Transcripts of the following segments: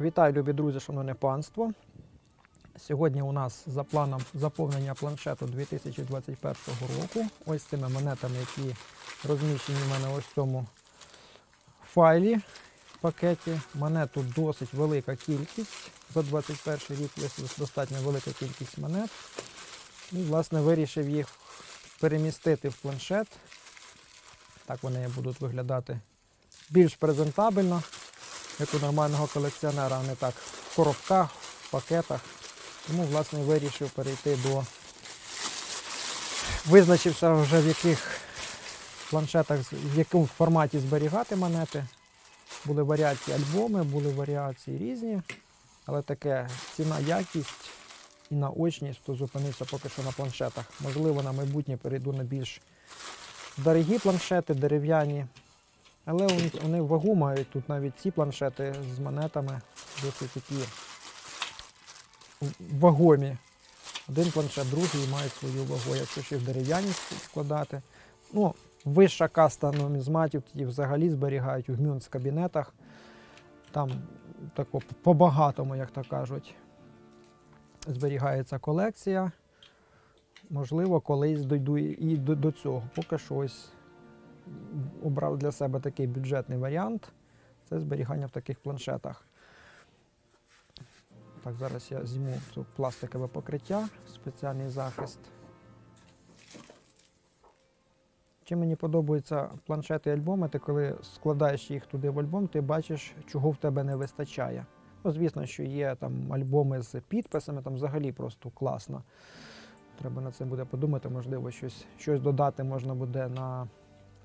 Вітаю, любі друзі, шановне панство. Сьогодні у нас за планом заповнення планшету 2021 року. Ось цими монетами, які розміщені в мене ось в цьому файлі пакеті. Монет тут досить велика кількість. За 21 рік є достатньо велика кількість монет. І, власне, вирішив їх перемістити в планшет. Так вони будуть виглядати більш презентабельно як у нормального колекціонера, а не так в коробках, в пакетах. Тому, власне, вирішив перейти до. Визначився вже в яких планшетах, в якому форматі зберігати монети. Були варіації альбоми, були варіації різні, але таке ціна, якість і наочність, то зупинився поки що на планшетах. Можливо, на майбутнє перейду на більш дорогі планшети, дерев'яні. Але вони, вагу мають тут навіть ці планшети з монетами досить такі вагомі. Один планшет, другий мають свою вагу, якщо ще в дерев'яні складати. Ну, вища каста нумізматів тоді взагалі зберігають у гмюнц кабінетах. Там тако по-багатому, як то кажуть, зберігається колекція. Можливо, колись дойду і до, до цього. Поки що ось обрав для себе такий бюджетний варіант. Це зберігання в таких планшетах. Так, зараз я зніму це пластикове покриття, спеціальний захист. Чим мені подобаються планшети і альбоми, ти коли складаєш їх туди в альбом, ти бачиш, чого в тебе не вистачає. Ну, звісно, що є там альбоми з підписами, там взагалі просто класно. Треба на це буде подумати, можливо, щось, щось додати можна буде на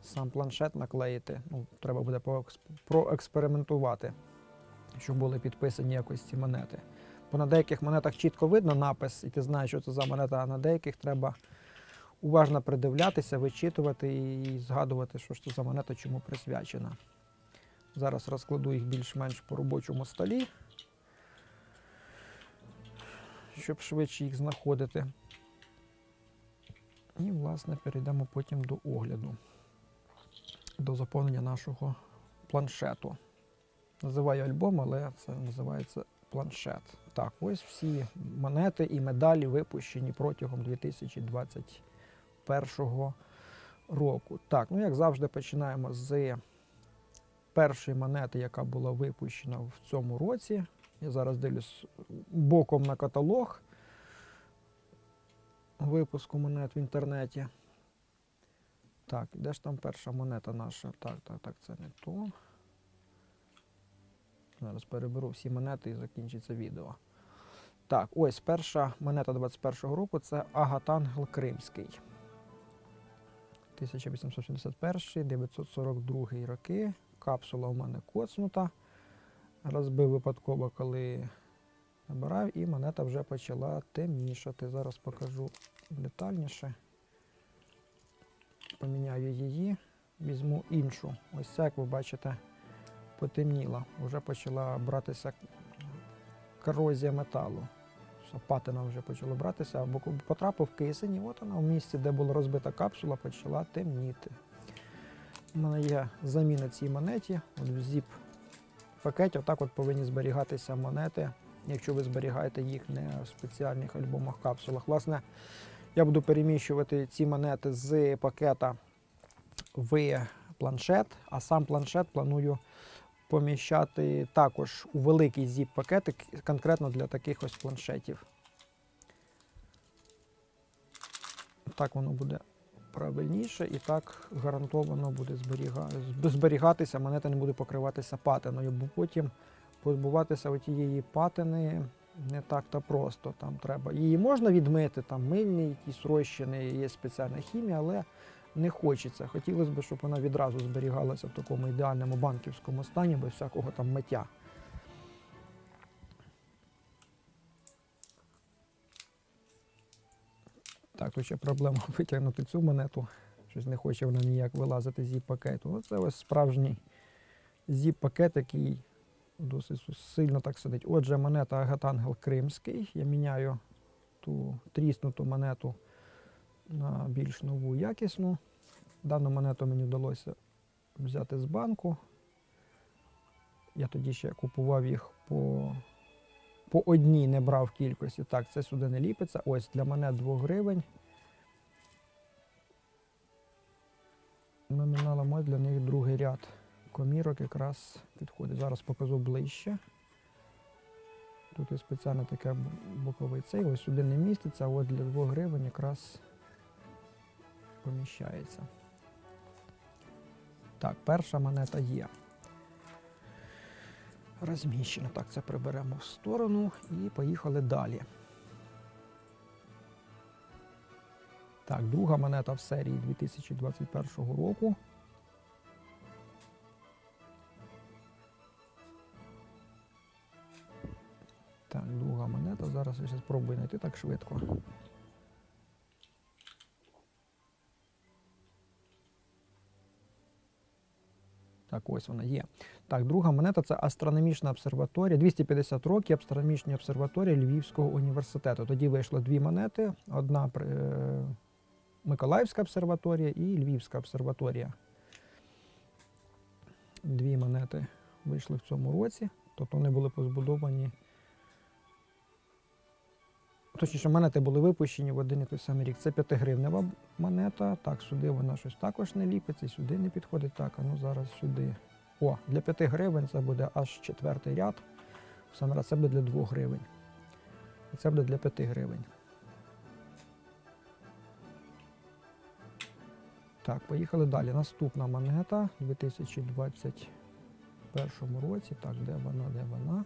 сам планшет наклеїти. Ну, треба буде проекспериментувати, щоб були підписані якось ці монети. Бо на деяких монетах чітко видно напис, і ти знаєш, що це за монета, а на деяких треба уважно придивлятися, вичитувати і згадувати, що ж це за монета, чому присвячена. Зараз розкладу їх більш-менш по робочому столі, щоб швидше їх знаходити. І, власне, перейдемо потім до огляду, до заповнення нашого планшету. Називаю альбом, але це називається планшет. Так, ось всі монети і медалі випущені протягом 2021 року. Так, ну як завжди, починаємо з першої монети, яка була випущена в цьому році. Я зараз дивлюсь боком на каталог випуску монет в інтернеті. Так, де ж там перша монета наша? Так, так, так, це не то. Зараз переберу всі монети і закінчиться відео. Так, ось перша монета 21-го року це Агатангел Кримський. 1871-942 роки. Капсула у мене коцнута. Розбив випадково, коли набирав, і монета вже почала темнішати. Зараз покажу детальніше. Поміняю її, візьму іншу. Ось ця, як ви бачите, потемніла. Вже почала братися корозія металу. Патина вже почала братися, або потрапив кисень, і от вона в місці, де була розбита капсула, почала темніти. У мене є заміна цій монеті. От в зіп пакеті отак от повинні зберігатися монети, якщо ви зберігаєте їх не в спеціальних альбомах капсулах. Власне, я буду переміщувати ці монети з пакета в планшет, а сам планшет планую поміщати також у великий зіп-пакетик конкретно для таких ось планшетів. Так воно буде правильніше і так гарантовано буде зберіга... зберігатися, монета не буде покриватися патиною, бо потім позбуватися тієї патини не так-то просто. Там треба. Її можна відмити, там мильні якісь розчини, є спеціальна хімія, але не хочеться. Хотілося б, щоб вона відразу зберігалася в такому ідеальному банківському стані, без всякого там миття. Так, тут ще проблема витягнути цю монету. Щось не хоче вона ніяк вилазити з зіп пакету. Оце ось справжній зіп пакет, який досить сильно так сидить. Отже, монета Агатангел Кримський. Я міняю ту тріснуту монету на більш нову якісну. Дану монету мені вдалося взяти з банку. Я тоді ще купував їх по, по одній, не брав кількості. Так, це сюди не ліпиться. Ось для мене 2 гривень. Номіналом ось для них другий ряд комірок якраз підходить. Зараз покажу ближче. Тут є спеціально таке боковий цей, ось сюди не міститься, а от для 2 гривень якраз поміщається. Так, перша монета є. Розміщено. Так, це приберемо в сторону і поїхали далі. Так, друга монета в серії 2021 року. Зараз спробую знайти так швидко. Так, ось вона є. Так, друга монета це астрономічна обсерваторія. 250 років астрономічна обсерваторія Львівського університету. Тоді вийшло дві монети: одна е, Миколаївська обсерваторія і Львівська обсерваторія. Дві монети вийшли в цьому році, тобто вони були позбудовані. Точніше, монети були випущені в один і той самий рік. Це 5-гривнева монета. Так, сюди вона щось також не ліпиться, сюди не підходить. Так, а ну зараз сюди. О, для 5 гривень це буде аж четвертий ряд. Саме раз це буде для 2 гривень. І це буде для 5 гривень. Так, поїхали далі. Наступна монета у 2021 році. Так, де вона, де вона?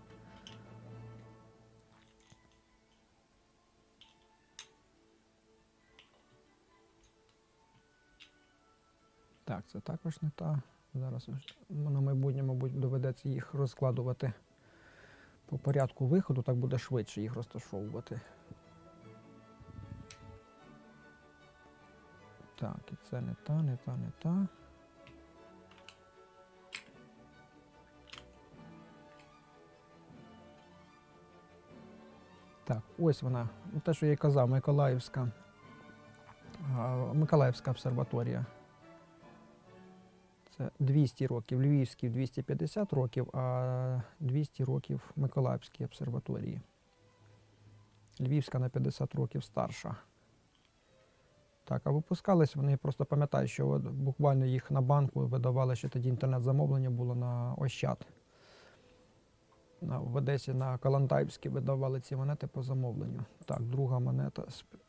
Це також не та. Зараз на майбутнє, мабуть, доведеться їх розкладувати по порядку виходу, так буде швидше їх розташовувати. Так, і це не та, не та, не та. Так, ось вона. Ну, Те, що я й казав, Миколаївська. Миколаївська обсерваторія. Це 200 років, Львівський 250 років, а 200 років Миколаївській обсерваторії. Львівська на 50 років старша. Так, а випускались вони, просто пам'ятаю, що от буквально їх на банку видавали, що тоді інтернет-замовлення було на Ощад. В Одесі на Калантайській видавали ці монети по замовленню. Так, друга монета,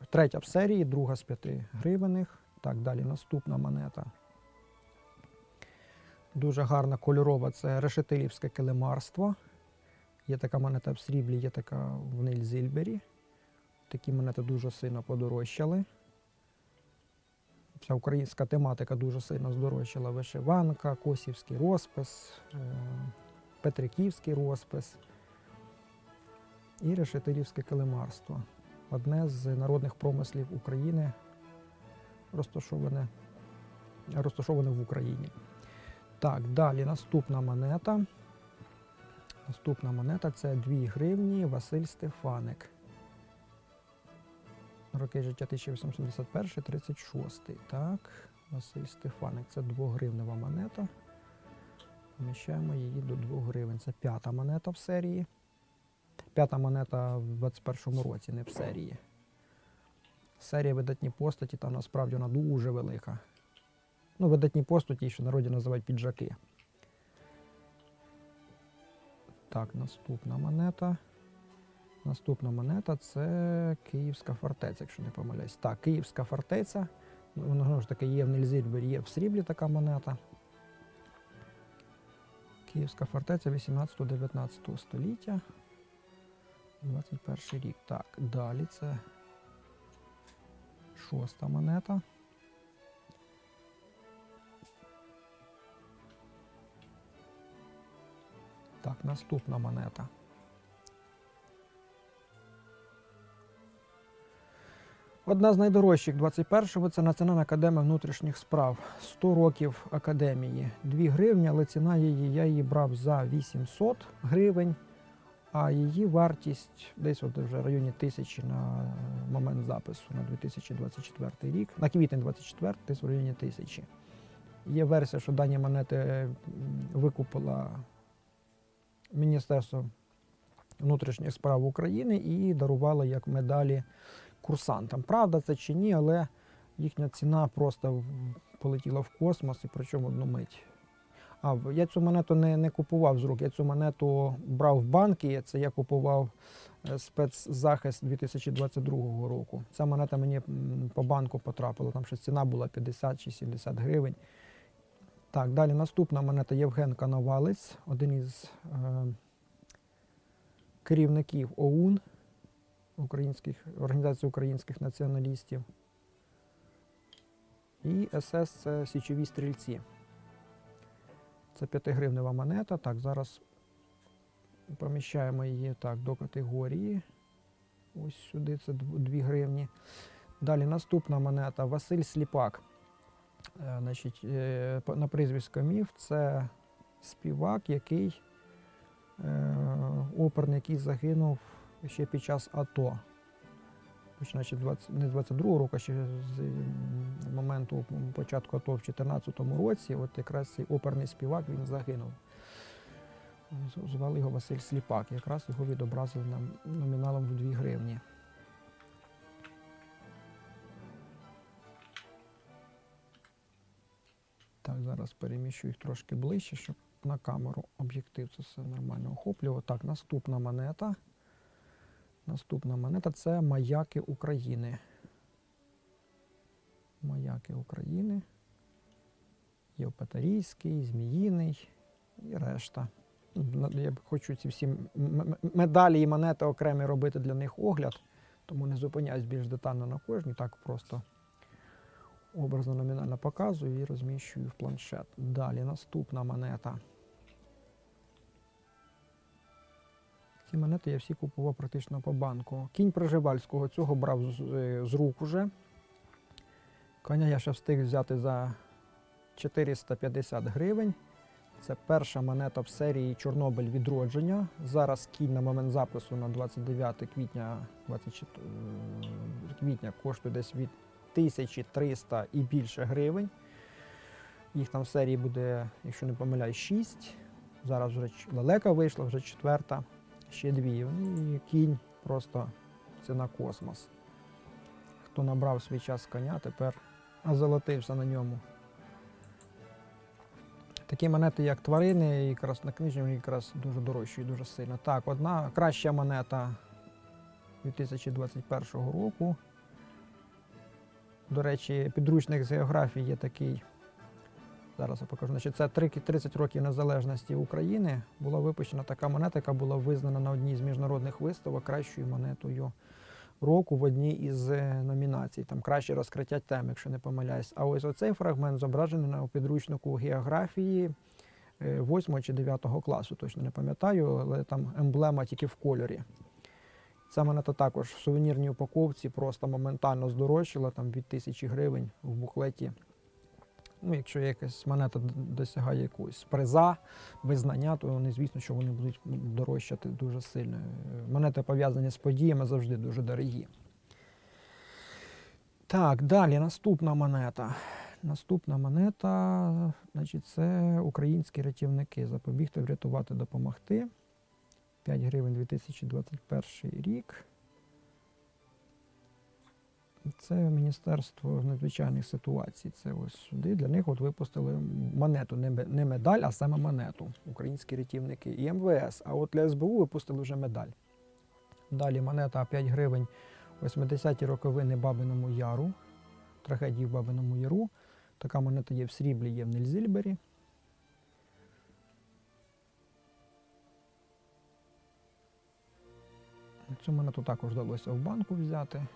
третя в серії, друга з 5 гривенних. Так, далі наступна монета. Дуже гарна кольорова це решетилівське килимарство. Є така монета в сріблі, є така в Нильзільбері. Такі монети дуже сильно подорожчали. Вся українська тематика дуже сильно здорожчала. Вишиванка, Косівський розпис, е, Петриківський розпис і решетилівське килимарство. Одне з народних промислів України, розташоване, розташоване в Україні. Так, далі наступна монета. Наступна монета це 2 гривні Василь Стефаник. Роки життя 1871-36. Так, Василь Стефаник. Це 2 гривнева монета. Поміщаємо її до 2 гривень. Це п'ята монета в серії. П'ята монета в 21-му році, не в серії. Серія видатні постаті, там насправді вона дуже велика. Ну, видатні постаті, що народі називають піджаки. Так, наступна монета. Наступна монета це Київська фортеця, якщо не помиляюсь. Так, Київська фортеця. Ну, знову ж таки є в Нельзільбері, є в сріблі така монета. Київська фортеця 18-19 століття. 21 рік. Так, далі це шоста монета. Так, наступна монета. Одна з найдорожчих 21-го це Національна академія внутрішніх справ. 100 років академії. 2 гривні, але ціна її, я її брав за 800 гривень, а її вартість десь от вже в районі тисячі на момент запису на 2024 рік. На квітень 24 десь в районі тисячі. Є версія, що дані монети викупила Міністерство внутрішніх справ України і дарувало як медалі курсантам. Правда це чи ні, але їхня ціна просто полетіла в космос і причому одну мить. А я цю монету не, не купував з рук, я цю монету брав в банки. Це я купував е, спецзахист 2022 року. Ця монета мені по банку потрапила, там ще ціна була 50 чи 70 гривень. Так, далі наступна монета Євген Коновалець, один із е, керівників ОУН, українських, Організації українських націоналістів. І СС це Січові стрільці. Це 5-гривнева монета. Так, зараз поміщаємо її так, до категорії. Ось сюди це 2 гривні. Далі наступна монета Василь Сліпак. Е, Значить, е, на прізвисько міф це співак, який е, оперний, який загинув ще під час АТО. Починаючи 20, не з 22 року, а ще з моменту початку АТО в 2014 році, от якраз цей оперний співак він загинув. Звали його Василь Сліпак. Якраз його відобразили нам номіналом в 2 гривні. Так, зараз переміщу їх трошки ближче, щоб на камеру об'єктив це все нормально охоплював. Так, наступна монета. Наступна монета це маяки України. Маяки України. Євпаторійський, Зміїний і решта. Я хочу ці всі медалі і монети окремі робити для них огляд, тому не зупиняюсь більш детально на кожній, так просто образно номінально показую і розміщую в планшет. Далі наступна монета. Ці монети я всі купував практично по банку. Кінь Приживальського цього брав з, е, з рук уже. Коня я ще встиг взяти за 450 гривень. Це перша монета в серії Чорнобиль відродження. Зараз кінь на момент запису на 29 квітня, 24 квітня коштує десь від 1300 і більше гривень. Їх там в серії буде, якщо не помиляюсь, 6. Зараз вже лелека вийшла, вже четверта, ще дві. Ну, І кінь просто це на космос. Хто набрав свій час коня, тепер озолотився на ньому. Такі монети, як тварини і краснокнижні, вони якраз дуже дорожчі і дуже сильно. Так, одна краща монета 2021 року. До речі, підручник з географії є такий. Зараз я покажу. Значить, це три- 30 років незалежності України. Була випущена така монета, яка була визнана на одній з міжнародних виставок кращою монетою року в одній із е, номінацій. Там краще розкриття тем, якщо не помиляюсь. А ось оцей фрагмент зображений на підручнику географії 8 чи 9 класу, точно не пам'ятаю, але там емблема тільки в кольорі. Ця монета також в сувенірній упаковці просто моментально здорожчала там від тисячі гривень в буклеті. Ну, якщо якась монета досягає якогось приза, визнання, то вони, звісно, що вони будуть дорожчати дуже сильно. Е, Монети пов'язані з подіями завжди дуже дорогі. Так, далі наступна монета. Наступна монета, значить, це українські рятівники. Запобігти, врятувати, допомогти. 5 гривень 2021 рік. Це Міністерство надзвичайних ситуацій. Це ось сюди. Для них от випустили монету, не медаль, а саме монету. Українські рятівники і МВС. А от для СБУ випустили вже медаль. Далі монета 5 гривень 80-ті роковини Бабиному Яру. Трагедії в Бабиному Яру. Така монета є в сріблі, є в Нельзільбері. Цю монету також вдалося в банку взяти.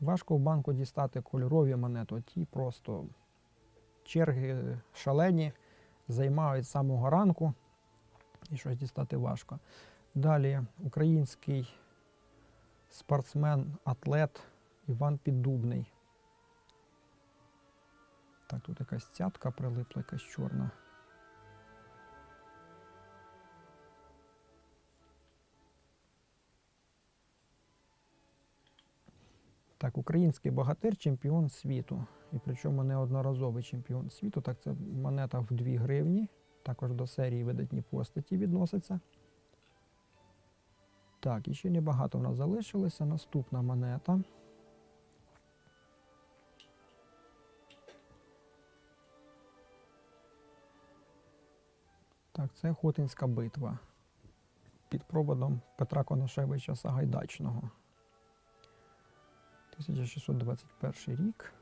Важко в банку дістати кольорові монети, ті просто черги шалені, займають з самого ранку і щось дістати важко. Далі український спортсмен, атлет Іван Піддубний. Так, тут якась цятка прилипла, якась чорна. Так, український богатир, чемпіон світу. І причому неодноразовий чемпіон світу. Так, це монета в 2 гривні. Також до серії видатні постаті відноситься. Так, і ще небагато в нас залишилося. Наступна монета. Так, це Хотинська битва під проводом Петра Конашевича Сагайдачного. 1621 рік.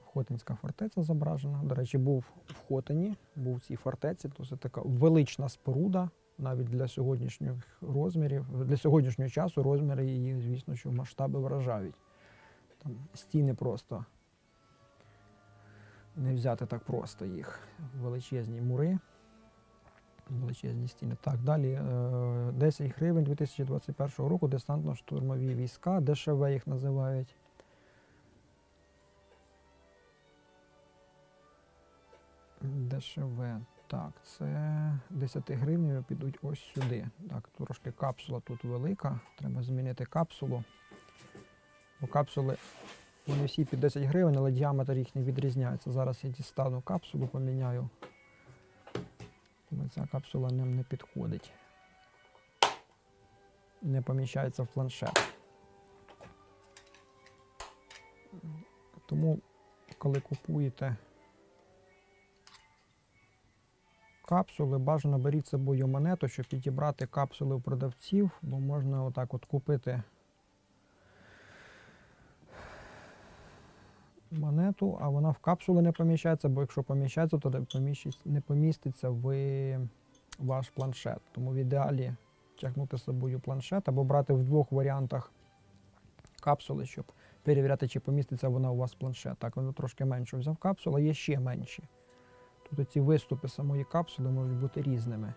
Хотинська фортеця зображена. До речі, був в Хотині, був в цій фортеці. То це така велична споруда, навіть для сьогоднішніх розмірів, для сьогоднішнього часу розміри її, звісно, що масштаби вражають. Там стіни просто не взяти так просто їх. Величезні мури, величезні стіни. Так, далі е, 10 гривень 2021 року десантно-штурмові війська, ДШВ їх називають. ДШВ. Так, це 10 гривень підуть ось сюди. Так, трошки капсула тут велика. Треба змінити капсулу. Бо капсули вони всі під 10 гривень, але діаметр їх не відрізняється. Зараз я дістану капсулу, поміняю. Ця капсула ним не підходить. Не поміщається в планшет. Тому, коли купуєте капсули, бажано беріть з собою монету, щоб підібрати капсули у продавців, бо можна отак от купити монету, а вона в капсули не поміщається, бо якщо поміщається, то не поміститься в ваш планшет. Тому в ідеалі тягнути з собою планшет або брати в двох варіантах капсули, щоб перевіряти, чи поміститься вона у вас в планшет. Так, воно трошки менше взяв капсулу, а є ще менші. Тут ці виступи самої капсули можуть бути різними.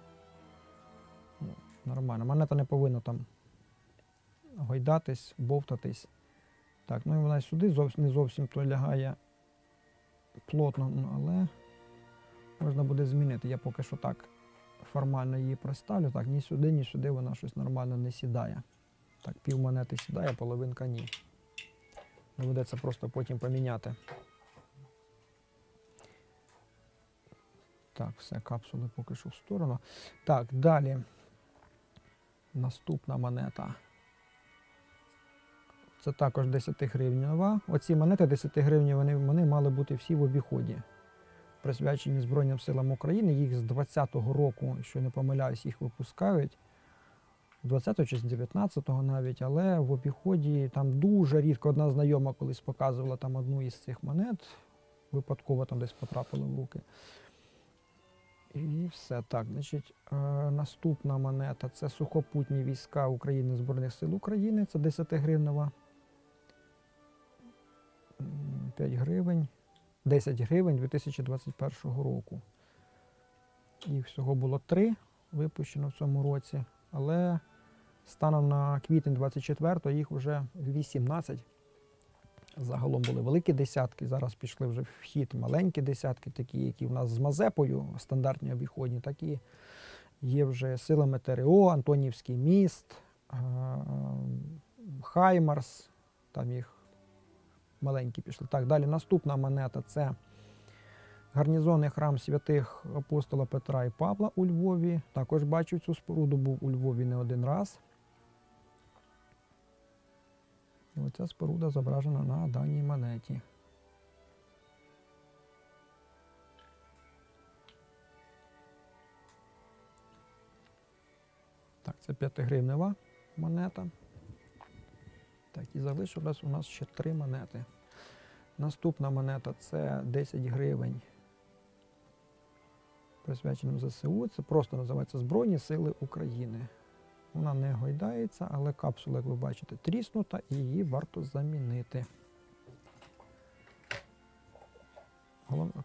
Ну, нормально. Монета не повинна там гойдатись, бовтатись. Так, ну і вона сюди зовсім, не зовсім то лягає плотно, ну, але можна буде змінити. Я поки що так формально її проставлю. Так, ні сюди, ні сюди вона щось нормально не сідає. Так, пів монети сідає, половинка ні. Доведеться просто потім поміняти. Так, все, капсули поки що в сторону. Так, далі. Наступна монета. Це також 10 гривнева. Оці монети 10 гривні вони, вони мали бути всі в обіході. Присвячені Збройним силам України. Їх з 20-го року, якщо не помиляюсь, їх випускають. 20-го чи з 19-го навіть, але в обіході там дуже рідко одна знайома колись показувала там одну із цих монет. Випадково там десь потрапила в руки. І все так. Значить, е, наступна монета це сухопутні війська України Збройних сил України. Це 10 гривнева. 5 гривень. 10 гривень 2021 року. Їх всього було 3 випущено в цьому році, але станом на квітень 24-го їх вже 18. Загалом були великі десятки, зараз пішли вже в хід маленькі десятки, такі, які в нас з Мазепою, стандартні обіходні, такі є вже силами ТРО, Антонівський міст, Хаймарс, там їх маленькі пішли. Так, далі наступна монета це гарнізонний храм святих апостола Петра і Павла у Львові. Також бачив цю споруду, був у Львові не один раз. І оця споруда зображена на даній монеті. Так, це 5-гривнева монета. Так, і залишилось у нас ще три монети. Наступна монета це 10 гривень. Присвяченим ЗСУ. Це просто називається Збройні Сили України. Вона не гойдається, але капсула, як ви бачите, тріснута і її варто замінити.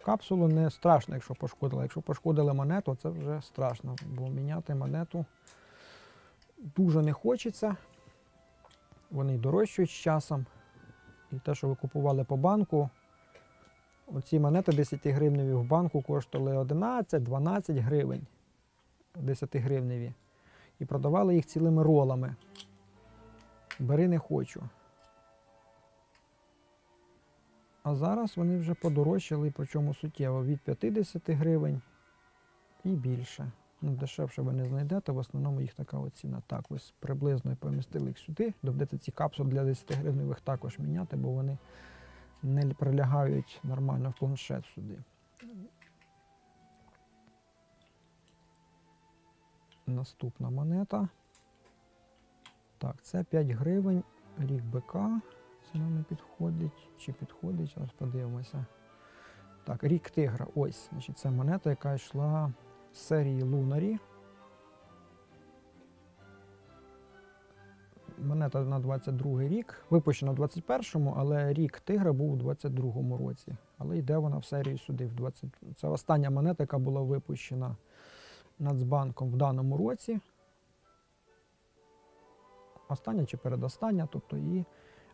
Капсулу не страшно, якщо пошкодила. Якщо пошкодили монету, це вже страшно, бо міняти монету дуже не хочеться. Вони дорожчають з часом. І те, що ви купували по банку, оці монети 10 гривневі в банку коштували 11-12 гривень. 10 гривневі. І продавали їх цілими ролами. Бери не хочу. А зараз вони вже подорожчали, причому суттєво від 50 гривень і більше. Ну, дешевше ви не знайдете, в основному їх така от ціна. Так, ось приблизно помістили їх сюди. Доведеться ці капсули для 10 гривневих також міняти, бо вони не прилягають нормально в планшет сюди. Наступна монета. Так, це 5 гривень, рік бика. Це нам не підходить. Чи підходить? Зараз подивимося. Так, рік тигра. Ось. Значить, це монета, яка йшла серії Лунарі. Монета на 22 рік. Випущена в 21-му, але рік тигра був у 22-му році. Але йде вона в серію сюди. В 20... Це остання монета, яка була випущена Нацбанком в даному році. Остання чи передостання, тобто і,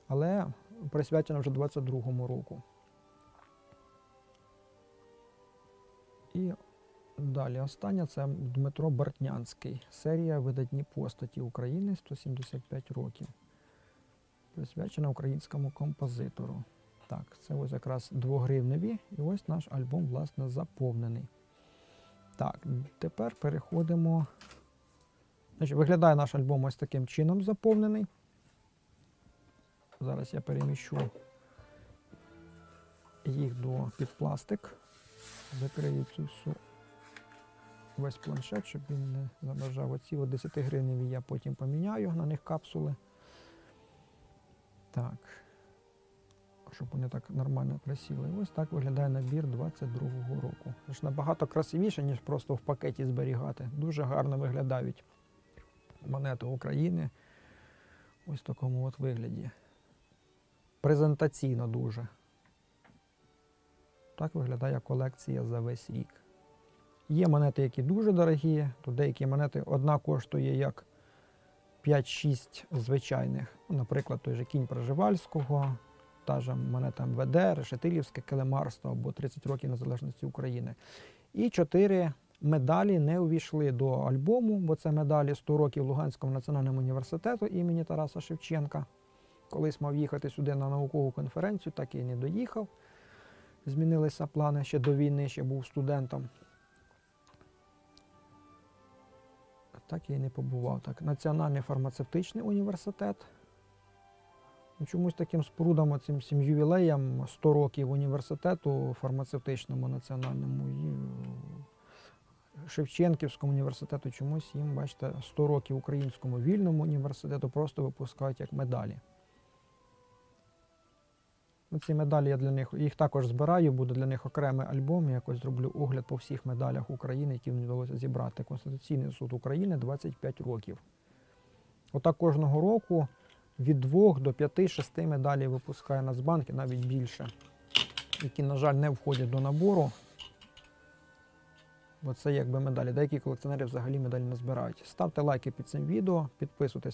але присвячена вже 22-му року. І далі остання це Дмитро Бартнянський. Серія видатні постаті України 175 років. Присвячена українському композитору. Так, це ось якраз двогривневі, і ось наш альбом, власне, заповнений. Так, тепер переходимо. Значить, виглядає наш альбом ось таким чином заповнений. Зараз я переміщу їх до під пластик. Закрию цю всю весь планшет, щоб він не заважав. Оці от 10 гривневі я потім поміняю на них капсули. Так. Щоб вони так нормально присіли. Ось так виглядає набір 22-го року. Це набагато красивіше, ніж просто в пакеті зберігати. Дуже гарно виглядають монети України. Ось в такому от вигляді. Презентаційно дуже. Так виглядає колекція за весь рік. Є монети, які дуже дорогі, то деякі монети одна коштує як 5-6 звичайних. Наприклад, той же кінь Проживальського, та ж монета МВД, Решетилівське килимарство або 30 років незалежності України. І 4 медалі не увійшли до альбому, бо це медалі 100 років Луганського національному університету імені Тараса Шевченка. Колись мав їхати сюди на наукову конференцію, так і не доїхав. Змінилися плани ще до війни, ще був студентом. Так я і не побував. Так, Національний фармацевтичний університет. Ну, Чомусь таким спорудам, цим всім ювілеям 100 років університету фармацевтичному національному і е, Шевченківському університету, чомусь їм, бачите, 100 років Українському вільному університету просто випускають як медалі. Ці медалі я для них їх також збираю, буде для них окремий альбом. Я якось зроблю огляд по всіх медалях України, які мені вдалося зібрати. Конституційний суд України 25 років. Отак кожного року від 2 до 5-6 медалей випускає Нацбанк і навіть більше, які, на жаль, не входять до набору. Бо це якби медалі. Деякі колекціонери взагалі медалі не збирають. Ставте лайки під цим відео, підписуйтесь